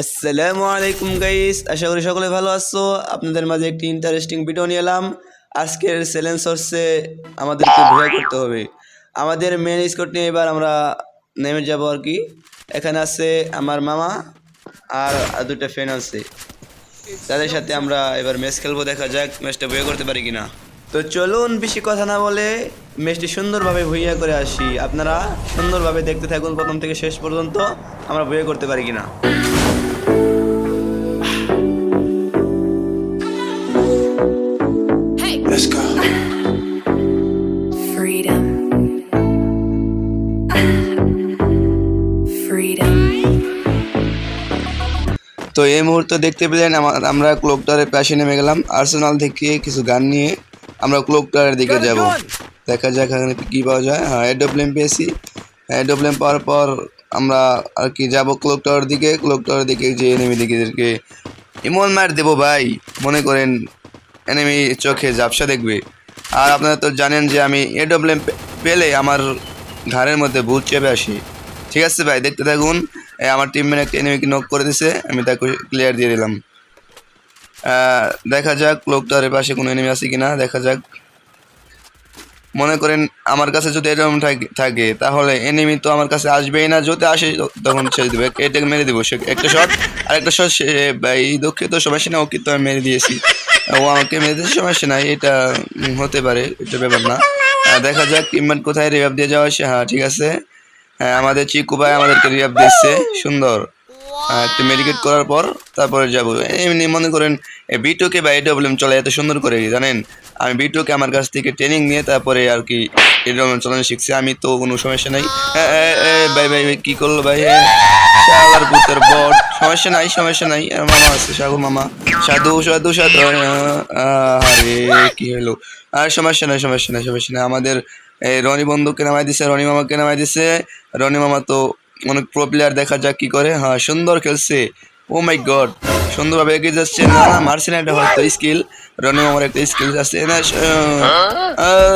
আসসালামু আলাইকুম গাইস আশা করি সকলে ভালো আছো। আপনাদের মাঝে একটি ইন্টারেস্টিং ভিডিও নিয়ে এলাম। আজকের চ্যালেঞ্জ হচ্ছে আমাদেরকে ভয় করতে হবে। আমাদের মেন স্কোর নিয়ে এবার আমরা নেমে যাব আর কি। এখানে আছে আমার মামা আর দুটো ফ্রেন্ড আছে। তাদের সাথে আমরা এবার ম্যাচ খেলব, দেখা যাক ম্যাচটা বয়ে করতে পারি কিনা। তো চলুন, বেশি কথা না বলে ম্যাচটি সুন্দরভাবে ভুইয়া করে আসি। আপনারা সুন্দরভাবে দেখতে থাকুন প্রথম থেকে শেষ পর্যন্ত আমরা বয়ে করতে পারি কিনা। Let's go. Freedom. Freedom. তো এই মুহূর্তে দেখতে পেলেন আমা- আমরা ক্লোকটারের পাশে নেমে গেলাম। আর্সেনাল থেকে কিছু গান নিয়ে আমরা ক্লোকটারের দিকে যাব। দেখা যাক এখানে কী পাওয়া যায়। হ্যাঁ এডব্লিউএম পেয়েছি এডব্লিউএম পাওয়ার পর আমরা আর কি যাব ক্লোক টাওয়ার দিকে। ক্লোক টাওয়ার দিকে যে এনিমি দিকেদেরকে এমন মার দেবো ভাই। মনে করেন এনিমি চোখে ঝাপসা দেখবে। আর আপনারা তো জানেন যে আমি এডব্লিউএম পেলে আমার ঘাড়ের মধ্যে ভূত চেপে আসি। ঠিক আছে ভাই, দেখতে থাকুন। আমার টিমমেট একটা এনিমিকে নক করে দিছে, আমি তাকে ক্লিয়ার দিয়ে দিলাম। দেখা যাক লোকটারের পাশে কোনো এনিমি আছে কিনা, দেখা যাক। মনে করেন আমার কাছে যদি এরকম থাকে তাহলে এনিমি তো আমার কাছে আসবেই না। যদি আসে, তখন ছেড়ে দেবে। এটাকে মেরে দেবো। সে একটা শট আর একটা শট সে ভাই দুঃখিত সমস্যা না ওকে তো আমি মেরে দিয়েছি। ও আমাকে মেরে দিয়েছে সমস্যা নাই এটা হতে পারে এটা ব্যাপার না। দেখা যাক টিমমেট কোথায় রিভাব দিয়ে যাওয়া আসে? হ্যাঁ ঠিক আছে। হ্যাঁ আমাদের চিকু ভাই আমাদেরকে রিভাব দিচ্ছে সুন্দর। হ্যাঁ, একটু মেডিকেট করার পর তারপরে যাব। এমনি মনে করেন বিটুকে বা এডব্লিউএম চলে এত সুন্দর করে জানেন? আমি বিটুকে আমার কাছ থেকে ট্রেনিং নিয়ে তারপরে আর কি এডব্লিউএম চালানো শিখছি আমি তো কোনো সমস্যা নাই। ভাই ভাই ভাই, কি করল ভাই? শালার পুতের বট। সমস্যা নাই সমস্যা নাই। মামা আছে সাগু মামা। সাধু সাধু সাধু। আরে কি হলো? আর সমস্যা নাই সমস্যা নাই সমস্যা নাই। আমাদের এই রনি বন্ধুকে নামাই দিছে, রনি মামাকে নামাই দিছে। রনি মামা তো অনেক প্রো প্লেয়ার দেখা যাক কি করে। হ্যাঁ সুন্দর খেলছে। ও মাই গড, সুন্দরভাবে এগিয়ে যাচ্ছে। না না এটা হয়তো, স্কিল। রনি মামার একটা স্কিল আছে। না